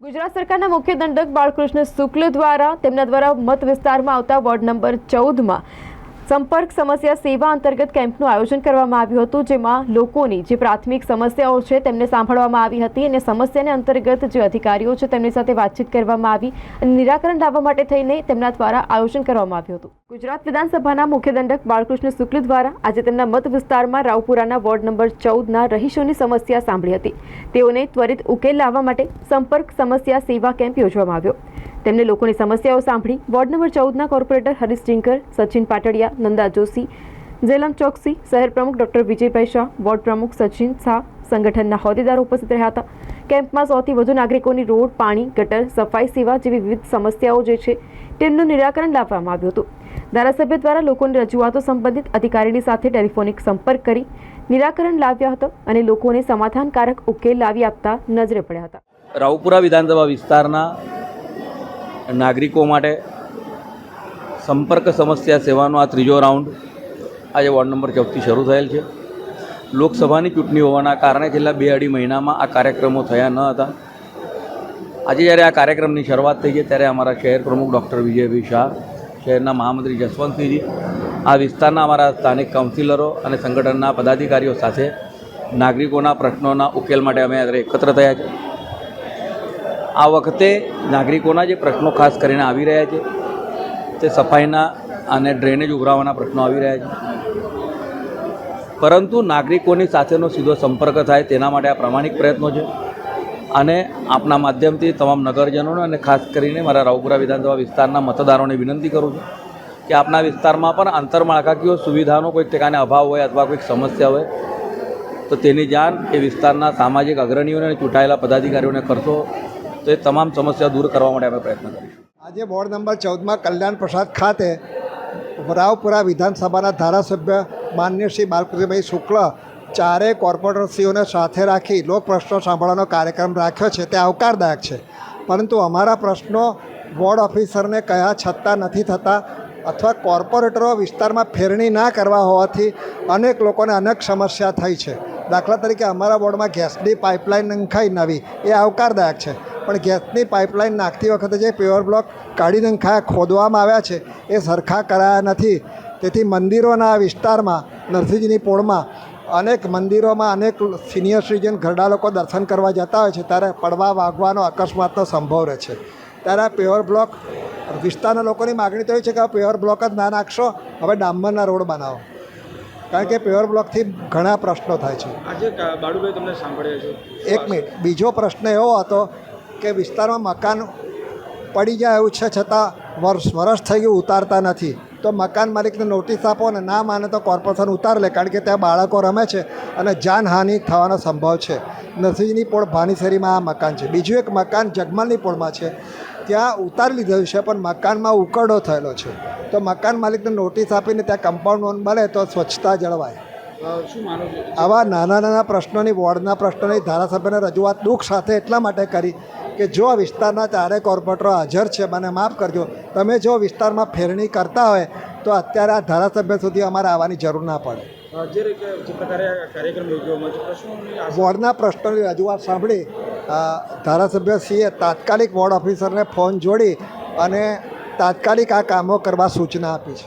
ગુજરાત સરકારના મુખ્ય દંડક બાળકૃષ્ણ શુક્લ દ્વારા તેમના દ્વારા મત વિસ્તારમાં આવતા વોર્ડ નંબર ચૌદમાં સંપર્ક સમસ્યા સેવા અંતર્ગત કેમ્પનું આયોજન કરવામાં આવ્યું હતું, જેમાં લોકોની જે પ્રાથમિક સમસ્યાઓ છે તેમને સાંભળવામાં આવી હતી અને સમસ્યાને અંતર્ગત જે અધિકારીઓ છે તેમની સાથે વાતચીત કરવામાં આવી અને નિરાકરણ લાવવા માટે થઈને તેમના દ્વારા આયોજન કરવામાં આવ્યું હતું. ગુજરાત વિધાનસભાના મુખ્ય દંડક બાળકૃષ્ણ શુક્લ દ્વારા આજે તેમના મત વિસ્તારમાં રાવપુરાના વોર્ડ નંબર ચૌદના રહીશોની સમસ્યા સાંભળી હતી. તેઓને ત્વરિત ઉકેલ લાવવા માટે સંપર્ક સમસ્યા સેવા કેમ્પ યોજવામાં આવ્યો. તેમને લોકોની સમસ્યાઓ સાંભળી વોર્ડ નંબર ચૌદના કોર્પોરેટર હરીશ ટિંકર સચિન પાટડિયા, નંદા જોશી ઝેલમ ચોકસી, શહેર પ્રમુખ ડોક્ટર વિજયભાઈ શાહ, વોર્ડ પ્રમુખ સચિન શાહ સંગઠનના હોદ્દેદારો ઉપસ્થિત રહ્યા હતા. કેમ્પમાં સૌથી વધુ નાગરિકોની રોડ, પાણી, ગટર, સફાઈ સેવા જેવી વિવિધ સમસ્યાઓ જે છે તેમનું નિરાકરણ લાવવામાં આવ્યું હતું. ધારાસભ્ય દ્વારા લોકોની રજૂઆતો સંબંધિત અધિકારીની સાથે ટેલિફોનિક સંપર્ક કરી નિરાકરણ લાવ્યા હતો અને લોકોને સમાધાનકારક ઉકેલ લાવી આપતા નજરે પડ્યા હતા. રાવપુરા વિધાનસભા વિસ્તારના નાગરિકો માટે સંપર્ક સમસ્યા સેવાનો આ ત્રીજો રાઉન્ડ આજે વોર્ડ નંબર ચૌદથી શરૂ થયેલ છે. લોકસભાની ચૂંટણી હોવાના કારણે છેલ્લા બે અઢી મહિનામાં આ કાર્યક્રમો થયા ન હતા. આજે જ્યારે આ કાર્યક્રમની શરૂઆત થઈ છે, ત્યારે અમારા શહેર પ્રમુખ ડૉક્ટર વિજયભાઈ શાહ, શહેરના મહામંત્રી જસવંતસિંહજી, આ વિસ્તારના અમારા સ્થાનિક કાઉન્સિલરો અને સંગઠનના પદાધિકારીઓ સાથે નાગરિકોના પ્રશ્નોના ઉકેલ માટે અમે એકત્ર થયા છે. આ વખતે નાગરિકોના જે પ્રશ્નો ખાસ કરીને આવી રહ્યા છે, તે સફાઈના અને ડ્રેનેજ ઉભરાવાના પ્રશ્નો આવી રહ્યા છે. પરંતુ નાગરિકોની સાથેનો સીધો સંપર્ક થાય તેના માટે આ પ્રામાણિક પ્રયત્નો છે. અને આપના માધ્યમથી તમામ નગરજનોને અને ખાસ કરીને મારા રાવપુરા વિધાનસભા વિસ્તારના મતદારોને વિનંતી કરું છું કે આપના વિસ્તારમાં પણ આંતરમાળખાકીય સુવિધાનો કોઈક ઠેકાને અભાવ હોય અથવા કોઈક સમસ્યા હોય, તો તેની જાણ એ વિસ્તારના સામાજિક અગ્રણીઓને ચૂંટાયેલા પદાધિકારીઓને કરશો. તો એ તમામ સમસ્યા દૂર કરવા માટે અમે પ્રયત્ન કરીશું. આજે વોર્ડ નંબર ચૌદમાં કલ્યાણ પ્રસાદ ખાતે રાવપુરા વિધાનસભાના ધારાસભ્ય માન્ય શ્રી બાલકૃષ્ણભાઈ શુક્લ ચારેય કોર્પોરેટરશ્રીઓને સાથે રાખી લોક પ્રશ્નો સાંભળવાનો કાર્યક્રમ રાખ્યો છે. તે આવકારદાયક છે. પરંતુ અમારા પ્રશ્નો વોર્ડ ઓફિસરને કયા છતાં નથી થતા અથવા કોર્પોરેટરો વિસ્તારમાં ફેરણી ના કરવા હોવાથી અનેક લોકોને અનેક સમસ્યા થઈ છે. દાખલા તરીકે અમારા વોર્ડમાં ગેસની પાઇપલાઇન નંખાઈ નવી. એ આવકારદાયક છે. પણ ગેસની પાઇપલાઇન નાખતી વખતે જે પ્યોર બ્લોક કાઢી નંખા ખોદવામાં આવ્યા છે એ સરખા કરાયા નથી. તેથી મંદિરોના વિસ્તારમાં નરસિંહજીની પોળમાં અનેક મંદિરોમાં અનેક સિનિયર સિટીઝન ઘરડા લોકો દર્શન કરવા જતા હોય છે ત્યારે પડવા વાગવાનો અકસ્માતનો સંભવ રહે છે. ત્યારે આ પ્યોર બ્લોક વિસ્તારના લોકોની માગણી તો એ છે કે આ પ્યોર બ્લોક જ ના નાખશો હવે ડામરના રોડ બનાવો. કારણ કે પ્યોર બ્લોકથી ઘણા પ્રશ્નો થાય છે. આજે બાળુભાઈ તમને સાંભળ્યા છે? એક મિનિટ. બીજો પ્રશ્ન એવો હતો કે વિસ્તારમાં મકાન પડી જાય એવું છે છતાં વર્ષ વરસ થઈ ગયું, ઉતારતા નથી. તો મકાન માલિકને નોટિસ આપો અને ના માને તો કોર્પોરેશન ઉતાર લે, કારણ કે ત્યાં બાળકો રમે છે અને જાનહાનિ થવાનો સંભવ છે. નસીજની પોળ ભાનીસેરીમાં આ મકાન છે. બીજું એક મકાન જગમાલની પોળમાં છે. ત્યાં ઉતારી લીધેલું છે, પણ મકાનમાં ઉકરડો થયેલો છે. તો મકાન માલિકને નોટિસ આપીને ત્યાં કમ્પાઉન્ડ વોલ બને તો સ્વચ્છતા જળવાય. આવા નાના નાના પ્રશ્નોની વોર્ડના પ્રશ્નોની ધારાસભ્યને રજૂઆત દુઃખ સાથે એટલા માટે કરી કે જો વિસ્તારના ચારે કોર્પોરેટરો હાજર છે મને માફ કરજો તમે જો વિસ્તારમાં ફેરણી કરતા હોય તો અત્યારે આ ધારાસભ્ય સુધી અમારે આવવાની જરૂર ના પડે. વોર્ડના પ્રશ્નોની રજૂઆત સાંભળી ધારાસભ્ય સીએ તાત્કાલિક વોર્ડ ઓફિસરને ફોન જોડી અને તાત્કાલિક આ કામો કરવા સૂચના આપી છે.